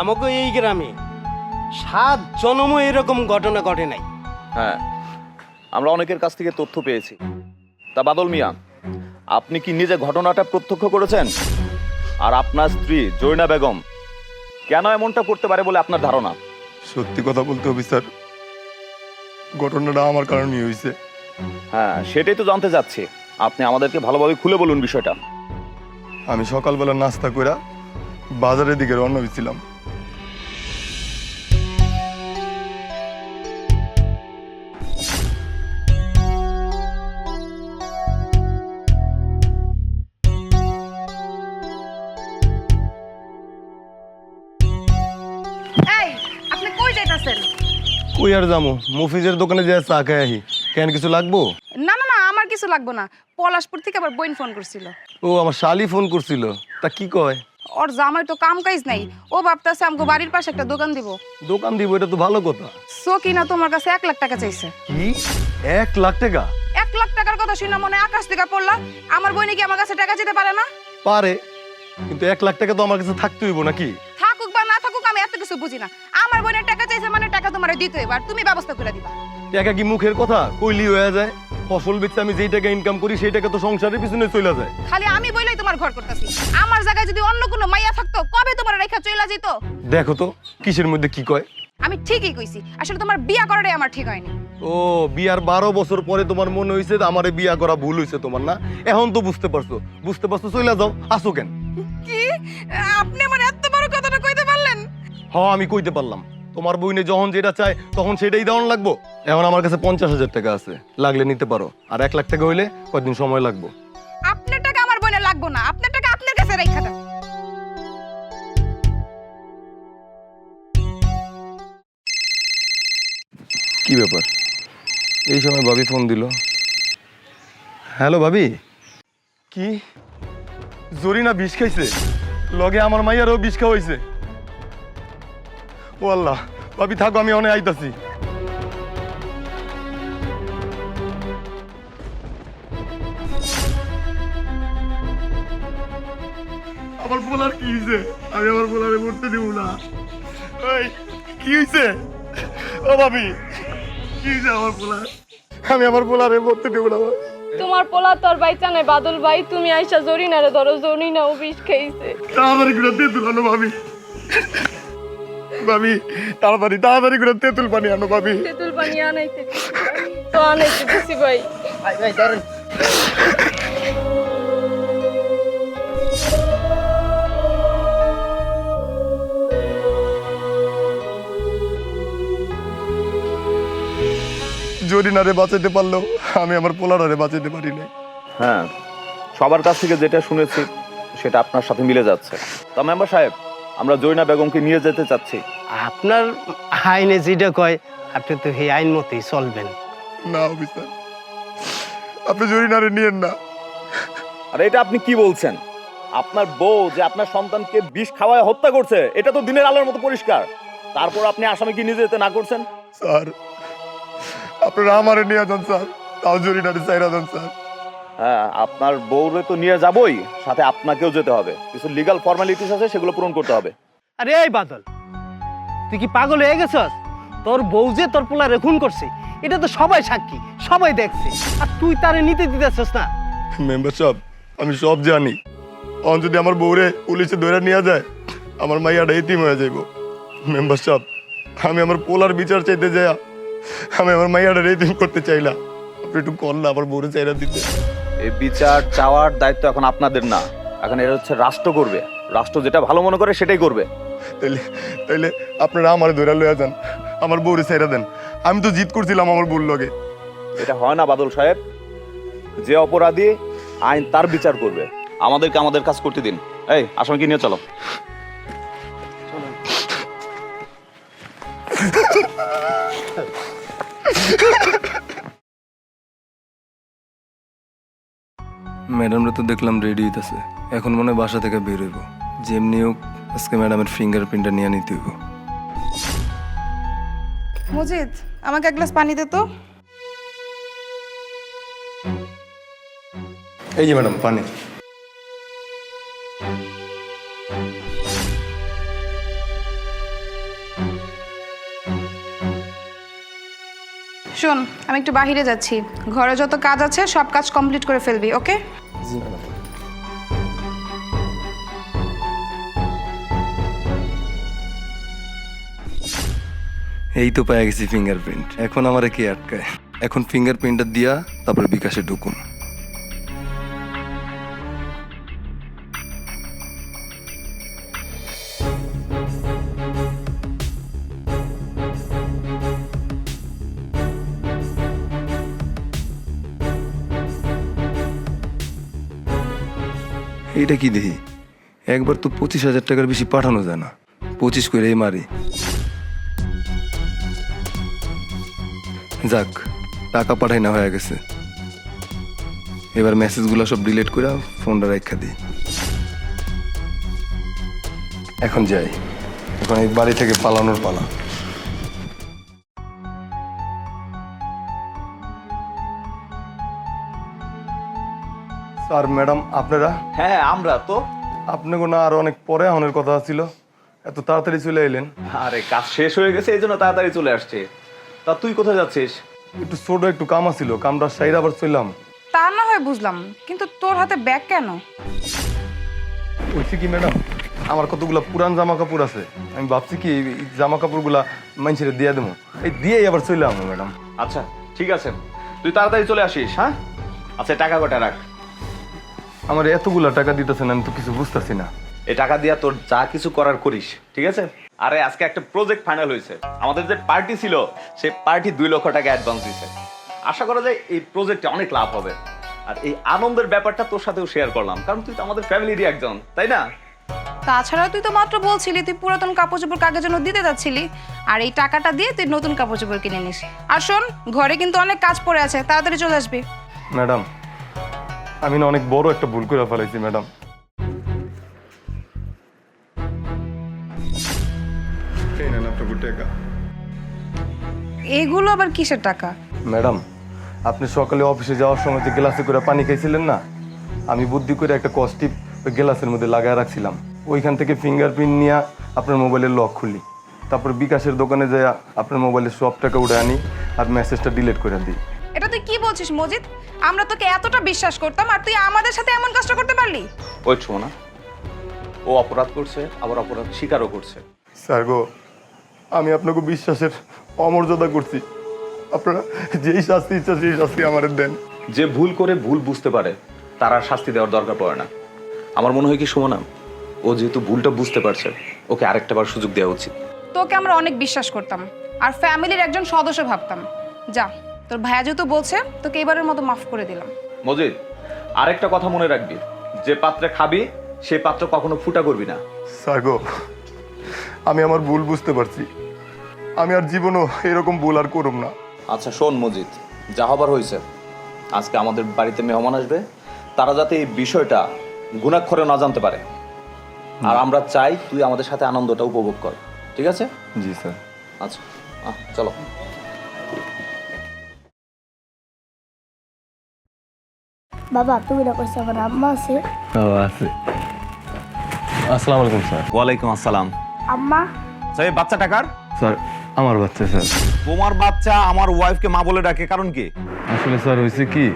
আমাকে এই গ্রামে সাত জনমও এরকম ঘটনা ঘটে নাই। হ্যাঁ আমরা অনেকের কাছ থেকে তথ্য পেয়েছি। তা বাদল মিয়া আপনি কি নিজে ঘটনাটা প্রত্যক্ষ করেছেন? আর আপনার স্ত্রী জৈনা বেগম কেন এমনটা করতে পারে বলে আপনার ধারণা? সত্যি কথা বলতে হবে স্যার। ঘটনাটা আমার কারণেই হয়েছে। হ্যাঁ সেটাই তো জানতে চাচ্ছি। আপনি আমাদেরকে ভালোভাবে খুলে বলুন বিষয়টা। আমি সকালবেলা নাস্তা করে বাজারের দিকে রওনা হয়েছিলাম। আর যামু। মফিজের দোকানে যে চা খাই আহি। কেন কিছু লাগবো? না না না আমার কিছু লাগবে না। পলাশপুর থেকে আবার বইন ফোন করছিল। ও আমার শালি ফোন করছিল। তা কি কয়? ওর জামাই তো কাম কাজ নাই। ও ভাবতাছে আমাকে বাড়ির পাশে একটা দোকান দিব। দোকান দিব এটা তো ভালো কথা। সকিনা তোমার কাছে এক লাখ টাকা চাইছে। কি? এক লাখ টাকা? এক লাখ টাকার কথা শুনে মনে হয় আকাশ থেকে পড়লা। আমার বই নাকি আমার কাছে টাকা দিতে পারে না? পারে। কিন্তু এক লাখ টাকা তো আমার কাছে থাকতে হইব নাকি? এত কিছু বুঝি না। আমার বোনের টাকা চাইছে মানে টাকা তোমার দিতে এবার তুমি ব্যবস্থা করে দিবা। টাকা কি মুখের কথা? কইলি হয়ে যায়। ফসল বেচে আমি যেই টাকা ইনকাম করি সেই টাকা তো সংসারের পিছনে চলে যায়। খালি আমি বইলাই তোমার ঘর করতেছি। আমার জায়গায় যদি অন্য কোনো মাইয়া থাকতো কবে তোমার রেখা চইলা যেত? দেখো তো কিসের মধ্যে কি কয়? আমি ঠিকই কইছি আসলে তোমার বিয়া করাটাই আমার ঠিক হয়নি। ও বিয়ার বারো বছর পরে তোমার মনে হয়েছে আমারে বিয়া করা ভুল হয়েছে তোমার না? এখন তো বুঝতে পারছ। বুঝতে পারছ চলে যাও। আসো কেন? কি? আপনি আমার এত বড় কথাটা হ আমি কইতে পারলাম। তোমার বইনে যখন যেটা চায় তখন সেটাই দেওয়ান লাগবো। এখন আমার কাছে পঞ্চাশ হাজার টাকা আছে লাগলে নিতে পারো। আর এক লাখ টাকা হইলে কয়দিন সময় লাগবো। আপনার টাকা আমার বোনের লাগবো না আপনার টাকা আপনার কাছে রেখা দেন। কি ব্যাপার? এই সময় ভাবি ফোন দিল। হ্যালো ভাবি। কি? জরিনা বিষ খাইছে? লগে আমার মাইয়ারও বিষ খাওয়াইছে। ও আল্লাহ ভাবি থাকো আমি অনেক আইতাছি। আমার পোলার কি হয়েছে আমি আমার পোলারে মরতে দিব না। ওই কি হয়েছে ও ভাবি কি হয়েছে আমার পোলার আমি আমার পোলারে মরতে দিব না তোমার পোলা তোর বাইচা নাই বাদল ভাই তুমি আইসা জরিনারে ধরো জরিনা ও বিষ খেয়েছে। তাড়াতাড়ি করে তেঁতুল আনো ভাবি। ভাবি। তাড়াতাড়ি তাড়াতাড়ি করে তেঁতুল পানি আনো ভাবি। তেঁতুল পানি আনাইতে তো আনাইতে দিছি ভাই। জরিনারে বাঁচাইতে পারল আমি আমার পোলারে বাঁচাইতে পারি না হ্যাঁ সবার কাছ থেকে যেটা শুনেছি সেটা আপনার সাথে মিলে যাচ্ছে। তা মেম্বার সাহেব আমরা জৈনা বেগমকে নিয়ে যেতে চাচ্ছি। আপনার আইনে যেটা কয় আপনি তো সেই আইন মতেই চলবেন। না অফিসার। আপনি জরিনারে নিয়েন না। আর এটা আপনি কি বলছেন? আপনার বউ যে আপনার সন্তানকে বিষ খাওয়ায় হত্যা করছে এটা তো দিনের আলোর মতো পরিষ্কার। তারপর আপনি আসামিকে নিয়ে যেতে না করছেন? স্যার আপনারা আমারে নিয়ে যান স্যার। তাও জরিনারে চাইরা দেন স্যার। হ্যাঁ আপনার বউরে তো নিয়ে যাবই সাথে আপনাকেও যেতে হবে। কিছু লিগাল ফর্মালিটিস আছে সেগুলো পূরণ করতে হবে। আরে এই বাদল তুই কি পাগল হয়ে গেছস? তোর বউ যে তোর পোলারে খুন করছে এটা তো সবাই সাক্ষী সবাই দেখছে। আর তুই তারে নিতে দিতেছস না। মেম্বার সাহেব আমি সব জানি। অন যদি আমার বউরে পুলিশে ধরে নিয়ে যায় আমার মাইয়াটা এতিম হয়ে যাইব। মেম্বার সাহেব আমি আমার পোলার বিচার চাইতে যাই আমি আমার মাইয়াটা এতিম করতে চাইলাম। আপনি একটু কর না আমার বউরে চাইরা দিতে। এই বিচার চাওয়ার দায়িত্ব এখন আপনাদের না। এখন এটা হচ্ছে রাষ্ট্র করবে রাষ্ট্র যেটা ভালো মনে করে সেটাই করবে তাইলে তাইলে আপনারা আমার ধরে লইয়া যান। আমার বউরে চাইরা দেন। আমি তো জিত করছিলাম আমার বউর লগে। এটা হয় না বাদল সাহেব। যে অপরাধী আইন তার বিচার করবে। আমাদেরকে আমাদের কাজ করতে দিন। এই আসামিকে নিয়ে চলো। ম্যাডামরা তো দেখলাম রেডি হইতেছে। এখন মনে বাসা থেকে বের হইব। যেমনি হোক আজকে ম্যাডামের ফিঙ্গার প্রিন্টটা নিয়ে নিতে হইব। মজিদ আমাকে এক গ্লাস পানি দে তো। এই যে ম্যাডাম পানি। শোন আমি একটু বাহিরে যাচ্ছি। ঘরে যত কাজ আছে সব কাজ কমপ্লিট করে ফেলবি ওকে জি এই তো পেয়ে গেছি ফিঙ্গারপ্রিন্ট এখন আমার কি আটকায়? এখন ফিঙ্গারপ্রিন্টটা দিয়া, তারপর বিকাশে ঢুকুন। এইটা কি দেখি? একবার তো পঁচিশ হাজার টাকার বেশি পাঠানো যায় না। পঁচিশ করে মারি। যাক, টাকা পাঠাই না হয়ে গেছে। এবার মেসেজগুলো সব ডিলিট করে ফোনটা রেখা দিই। এখন যাই। এখন এই বাড়ি থেকে পালানোর পালা। স্যার ম্যাডাম আপনারা? হ্যাঁ আমরা তো। আপনাকে না আরও অনেক পরে আহনের কথা ছিল। এত তাড়াতাড়ি চলে এলেন। আরে কাজ শেষ হয়ে গেছে এই জন্য তাড়াতাড়ি চলে আসছে। তা তুই কোথায় যাচ্ছিস? একটু ছোট একটু কাম ছিল কামটা সাইড আবার চললাম। তা না হয় বুঝলাম কিন্তু তোর হাতে ব্যাগ কেন? বলছি কি ম্যাডাম আমার কতগুলা পুরান জামা কাপড় আছে। আমি ভাবছি কি এই জামা কাপড়গুলা মানুষের দিয়ে দেবো। এই দিয়েই আবার চলে ম্যাডাম। আচ্ছা ঠিক আছে। তুই তাড়াতাড়ি চলে আসিস হ্যাঁ? আচ্ছা টাকা কটা রাখ? আমার এতগুলা টাকা দিতেছেন আমি তো কিছু বুঝতেছি না। এই টাকা দিয়া তোর যা কিছু করার করিস ঠিক আছে? আরে আজকে একটা প্রজেক্ট ফাইনাল হয়েছে। আমাদের যে পার্টি ছিল সেই পার্টি দুই লক্ষ টাকা অ্যাডভান্স দিছে। আশা করা যায় এই প্রজেক্টে অনেক লাভ হবে। আর এই আনন্দের ব্যাপারটা তোর সাথেও শেয়ার করলাম কারণ তুই তো আমাদের ফ্যামিলিরই একজন তাই না? তাছাড়া তুই তো মাত্র বলছিলি তুই পুরাতন কাপড় চোপড় কাকের জন্য দিতে যাচ্ছিলি। আর এই টাকাটা দিয়ে তুই নতুন কাপড় চোপড় কিনে নিস। আর শোন ঘরে কিন্তু অনেক কাজ পড়ে আছে তাড়াতাড়ি চলে আসবি। ম্যাডাম আমি না অনেক বড় একটা ভুল করে ফেলাইছি ম্যাডাম। এই নেন আপনার টাকা এগুলো আবার কিসের টাকা? ম্যাডাম আপনি সকালে অফিসে যাওয়ার সময় যে গ্লাসে করে পানি খাইছিলেন না আমি বুদ্ধি করে একটা কস্টিপ ওই গ্লাসের মধ্যে লাগায় রাখছিলাম। ওইখান থেকে ফিঙ্গারপ্রিন্ট নিয়ে আপনার মোবাইলের লক খুলি। তারপর বিকাশের দোকানে যায় আপনার মোবাইলের সব টাকা উঠে আনি আর মেসেজটা ডিলিট করে দিই। এটা তুই কি বলছিস মজিদ? আমরা তোকে এতটা বিশ্বাস করতাম আর তুই আমাদের সাথে এমন কাজটা করতে পারলি? ওই না ও অপরাধ করছে আবার অপরাধ স্বীকারও করছে। স্যার গো আমি আপনাকে বিশ্বাসের অমর্যাদা করছি। আপনারা যেই শাস্তি ইচ্ছা সেই শাস্তি আমাদের দেন। যে ভুল করে ভুল বুঝতে পারে তার আর শাস্তি দেওয়ার দরকার পড়ে না। আমার মনে হয় কি সুমনা ও যেহেতু ভুলটা বুঝতে পারছে ওকে আরেকটা বার সুযোগ দেওয়া উচিত। তোকে আমরা অনেক বিশ্বাস করতাম আর ফ্যামিলির একজন সদস্য ভাবতাম। যা। তোর ভাইয়া যেহেতু বলছে তোকে এবারের মতো মাফ করে দিলাম। মজিদ আরেকটা কথা মনে রাখবি। যে পাত্রে খাবি সেই পাত্র কখনো ফুটা করবি না। স্যার গো আমি আমার ভুল বুঝতে পারছি। আমি আর জীবনও এরকম ভুল আর করুম না। আচ্ছা শোন মজিদ যা হবার হয়েছে আজকে আমাদের বাড়িতে মেহমান আসবে। তারা যাতে এই বিষয়টা গুণাক্ষরে না জানতে পারে। আর আমরা চাই তুই আমাদের সাথে আনন্দটা উপভোগ কর। ঠিক আছে? জি স্যার। আচ্ছা চলো। বাবা তুমি না কইছো আমার আম্মা আছে? আছে। আসসালামু আলাইকুম স্যার। ওয়ালাইকুম আসসালাম। আম্মা? আচ্ছা এই বাচ্চা টাকার স্যার আমার বাচ্চা স্যার। তোমার বাচ্চা আমার ওয়াইফকে মা বলে ডাকে কারণ কি? আসলে স্যার হয়েছে কি?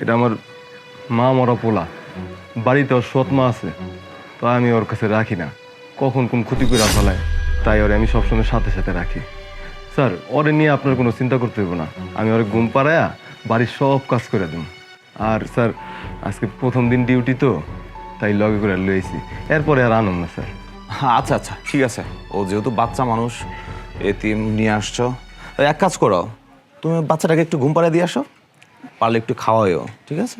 এটা আমার মা মরা পোলা। বাড়িতে ওর সৎ মা আছে তো আমি ওর কাছে রাখি না। কখন কোন ক্ষতি করে ফেলায় তাই ওরে আমি সবসময় সাথে সাথে রাখি। স্যার ওরে নিয়ে আপনার কোনো চিন্তা করতে হবে না। আমি ওরে ঘুম পাড়ায়া বাড়ির সব কাজ করে দিন আর স্যার আজকে প্রথম দিন ডিউটি তো তাই লগে করে লইছি এরপরে আর আনন্দ না স্যার। আচ্ছা আচ্ছা ঠিক আছে। ও যেহেতু বাচ্চা মানুষ এতিম নিয়ে আসছো। এক কাজ করো তুমি বাচ্চাটাকে একটু ঘুম পাড়িয়ে দিয়ে আসো পারলে একটু খাওয়াইও ঠিক আছে?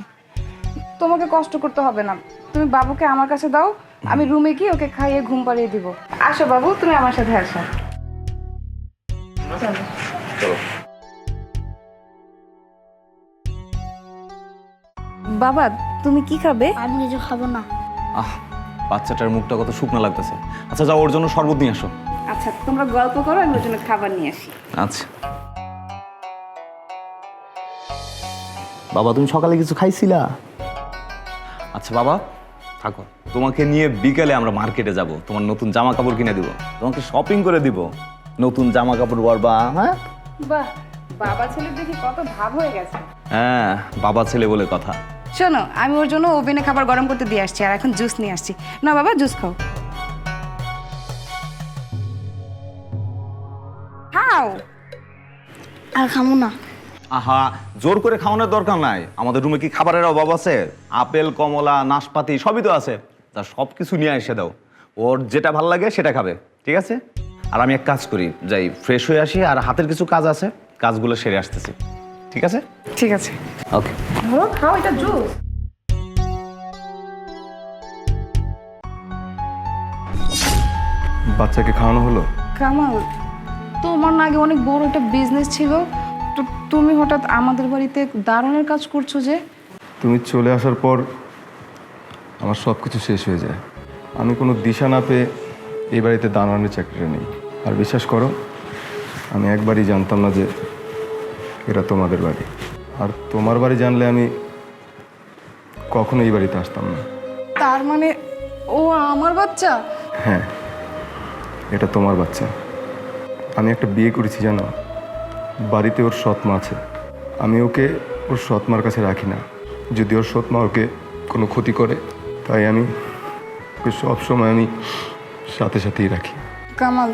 তোমাকে কষ্ট করতে হবে না। তুমি বাবুকে আমার কাছে দাও আমি রুমে গিয়ে ওকে খাইয়ে ঘুম পাড়িয়ে দিব। আসো বাবু তুমি আমার সাথে আসো। চলো। বাবা তুমি কি খাবে? আমি কিছু খাব না। আহ বাচ্চাটার মুখটা কত শুকনো লাগতেছে। আচ্ছা যাও ওর জন্য শরবত নিয়ে আসো। আচ্ছা তোমরা গল্প করো আমি ওর জন্য খাবার নিয়ে আসি। আচ্ছা। বাবা তুমি সকালে কিছু খাইছিলা? আচ্ছা বাবা থাকো। তোমাকে নিয়ে বিকেলে আমরা মার্কেটে যাব। তোমার নতুন জামা কাপড় কিনে দিব। তোমাকে শপিং করে দিব। নতুন জামা কাপড় পরবা হ্যাঁ? বাহ বাবা ছেলের দেখি কত ভাব হয়ে গেছে। হ্যাঁ বাবা ছেলে বলে কথা। শোনো আমি ওর জন্য ওভেনে খাবার গরম করতে দিয়ে আসছি আর এখন জুস নিয়ে আসছি। না বাবা জুস খাও। খাও। আর খামো না। আহা জোর করে খাওয়ানোর দরকার নাই। আমাদের রুমে কি খাবারের অভাব আছে? আপেল কমলা নাশপাতি সবই তো আছে। তা সব কিছু নিয়ে এসে দাও। ওর যেটা ভালো লাগে সেটা খাবে ঠিক আছে? আর আমি এক কাজ করি যাই ফ্রেশ হয়ে আসি আর হাতের কিছু কাজ আছে কাজগুলো সেরে আসতেছি। ঠিক আছে? ঠিক আছে। ওকে ধরো খাও এটা জুস। বাচ্চাকে খাওয়ানো হলো? কামাল তোমার আগে অনেক বড় একটা বিজনেস ছিল। তো তুমি হঠাৎ আমাদের বাড়িতে দারুণের কাজ করছ যে? তুমি চলে আসার পর আমার সব কিছু শেষ হয়ে যায়। আমি কোনো দিশা না পেয়ে এই বাড়িতে দাঁড়ানোর চাকরিটা নেই। আর বিশ্বাস করো আমি একবারই জানতাম না যে এটা তোমাদের বাড়ি। আর তোমার বাড়ি জানলে আমি কখনো এই বাড়িতে আসতাম না। তার মানে ও আমার বাচ্চা? হ্যাঁ এটা তোমার বাচ্চা। আমি একটা বিয়ে করেছি জানো? বাড়িতে ওর সৎমা আছে। আমি ওকে ওর সৎমার কাছে রাখি না। যদি ওর সৎমা ওকে কোনো ক্ষতি করে তাই আমি ওকে সবসময় আমি সাথে সাথেই রাখি। কামাল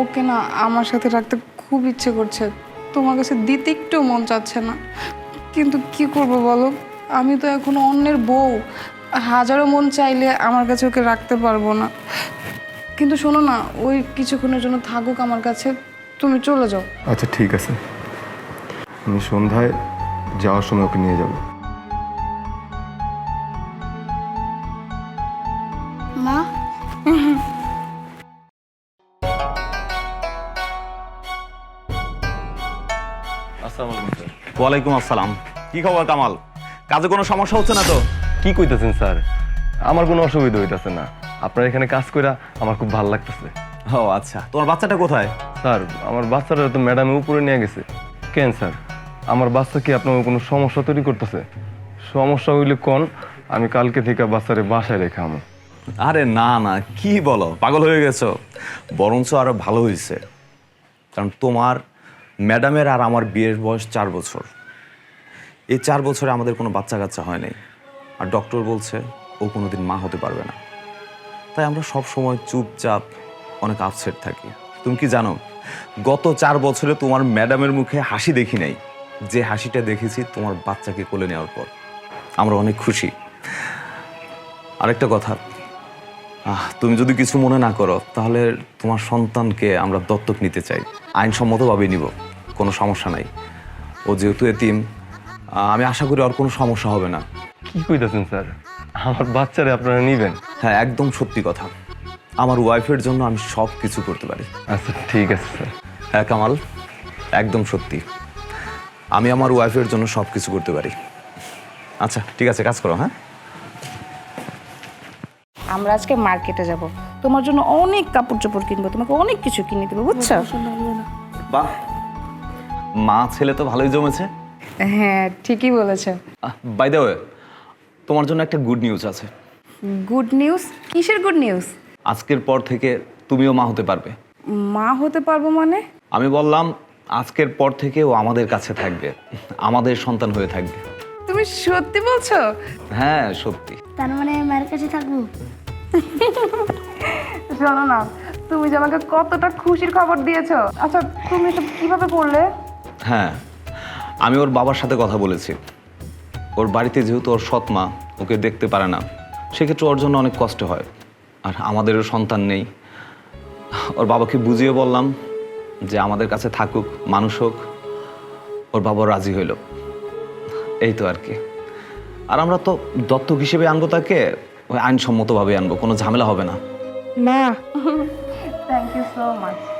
ওকে না আমার সাথে রাখতে খুব ইচ্ছে করছে। তোমার কাছে দিতে একটু মন চাচ্ছে না। কিন্তু কি করব বলো? আমি তো এখন অন্যের বউ। হাজারো মন চাইলে আমার কাছে ওকে রাখতে পারব না। কিন্তু শোনো না ওই কিছুক্ষণের জন্য থাকুক আমার কাছে। তুমি চলে যাও। আচ্ছা ঠিক আছে। আমি সন্ধ্যায় যাওয়ার সময় ওকে নিয়ে যাব। মা? ওয়ালাইকুম আসসালাম। কি খবর কামাল? কাজে কোনো সমস্যা হচ্ছে না তো? কি কইতেছেন স্যার? আমার কোনো অসুবিধা হইতেছে না। আপনার এখানে কাজ কইরা আমার খুব ভালো লাগতেছে। ও আচ্ছা। তোমার বাচ্চাটা কোথায়? স্যার আমার বাচ্চাটা তো ম্যাডামে উপরে নিয়ে গেছে। কেন স্যার? আমার বাচ্চা কি আপনার কোনো সমস্যা তৈরি করতেছে? সমস্যা হইলে কোন? আমি কালকে থেকে বাচ্চারে বাসায় রেখে আমো। আরে না না কি বলো? পাগল হয়ে গেছো। বরঞ্চ আরও ভালো হয়েছে কারণ তোমার ম্যাডামের আর আমার বিয়ের বয়স চার বছর। এই চার বছরে আমাদের কোনো বাচ্চা কাচ্চা হয় নাই। আর ডক্টর বলছে ও কোনোদিন মা হতে পারবে না। তাই আমরা সব সময় চুপচাপ অনেক আপসেট থাকি। তুমি কি জানো গত চার বছরে তোমার ম্যাডামের মুখে হাসি দেখি নাই। যে হাসিটা দেখেছি তোমার বাচ্চাকে কোলে নেওয়ার পর। আমরা অনেক খুশি। আরেকটা কথা আহ, তুমি যদি কিছু মনে না করো তাহলে তোমার সন্তানকে আমরা দত্তক নিতে চাই। আইনসম্মতভাবে নিব। কোনো সমস্যা নাই। ও যেহেতু এতিম আমি আশা করি আর কোনো সমস্যা হবে না। কি কইতেছেন স্যার? আমার বাচ্চারে আপনারা নিবেন? হ্যাঁ একদম সত্যি কথা। আমার ওয়াইফের জন্য আমি সব কিছু করতে পারি। আচ্ছা ঠিক আছে স্যার। হ্যাঁ কামাল একদম সত্যি। আমি আমার ওয়াইফের জন্য সব কিছু করতে পারি। আচ্ছা ঠিক আছে কাজ করো হ্যাঁ? আমরা আজকে মার্কেটে যাব। তোমার জন্য অনেক কাপড় চোপড় কিনবো তোমাকে অনেক কিছু কিনে দেবো বুঝছ? বাহ মা ছেলে তো ভালোই জমেছে। হ্যাঁ ঠিকই বলেছ বাই দ্য ওয়ে তোমার জন্য একটা গুড নিউজ আছে। গুড নিউজ কিসের গুড নিউজ আজকের পর থেকে তুমিও মা হতে পারবে। মা হতে পারব মানে? আমি বললাম আজকের পর থেকে ও আমাদের কাছে থাকবে। আমাদের সন্তান হয়ে থাকবে। তুমি সত্যি বলছো? হ্যাঁ সত্যি। তার মানে আমি মায়ের কাছে থাকব? শোনো না তুমি যে আমাকে কতটা খুশির খবর দিয়েছ। আচ্ছা তুমি এসব কীভাবে করলে? হ্যাঁ আমি ওর বাবার সাথে কথা বলেছি। ওর বাড়িতে যেহেতু ওর সৎ মা ওকে দেখতে পারে না সেক্ষেত্রে ওর জন্য অনেক কষ্ট হয়। আর আমাদেরও সন্তান নেই। ওর বাবাকে বুঝিয়ে বললাম যে আমাদের কাছে থাকুক মানুষ হোক ওর বাবা রাজি হইল। এই তো আর কি। আর আমরা তো দত্তক হিসেবে আনব তাকে ওই আইনসম্মতভাবে আনব কোনো ঝামেলা হবে না। না। Thank you so much